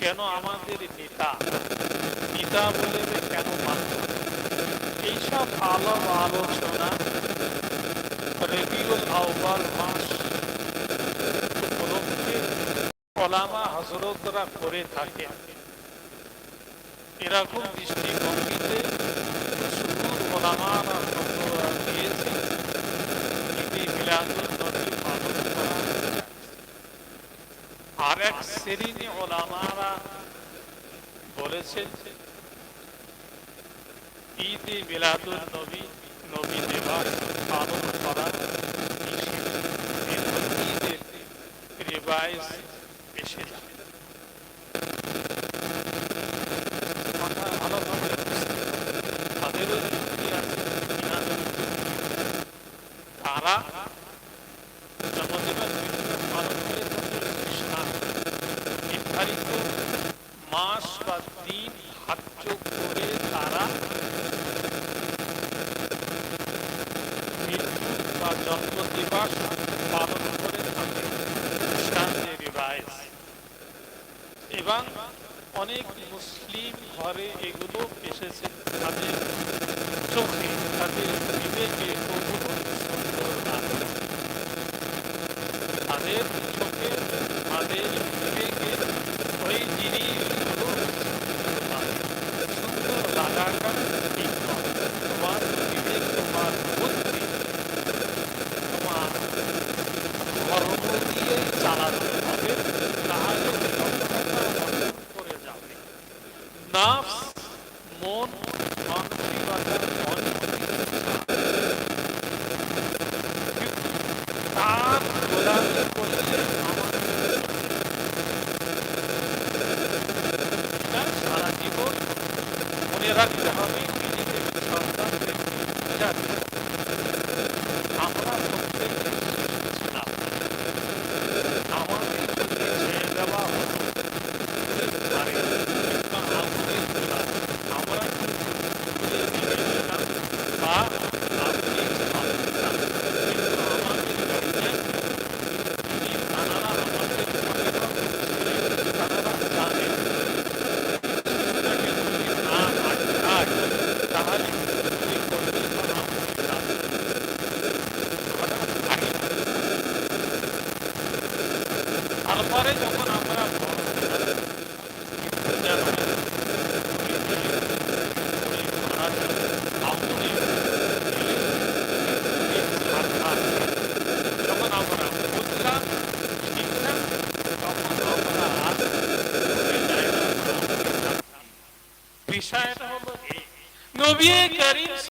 কেন আমাদের নেতা? নেতা বলে কেন মানত এইসব আলাপ আলোচনা রবিউল আউ্বাল মাস উপলক্ষে ওলামা হজরতরা করে থাকে এরকম দৃষ্টিভঙ্গিতে শুধু ওলামারা দিয়েছে মিলাদুল নবী পালন করা যায়। আর এক শ্রেণি ওলামারা বলেছেন, ঈদে মিলাদুল নবী নবী দেবার পালন করা নিষেধ। ঈদের এসে যায় মাস বা দিন ধার্য করে তারা মৃত্যু বা জন্ম দিবস পালন করে থাকে। খ্রিস্টানদের এবং অনেক মুসলিম ঘরে এগুলো এসেছে। তাদের চোখে, তাদের বিবেকে তাদের ঠিক নয় তোমার বুদ্ধি দিয়ে চালাতে হবে তাহলে করে যাবে নাফস মন মানসিকতা অনেক তার গোলামি করলে আমাদের এটা সারা জীবন মনে রাখতে না, আমরা থাকি। বিষয়টা হলো নবী করিম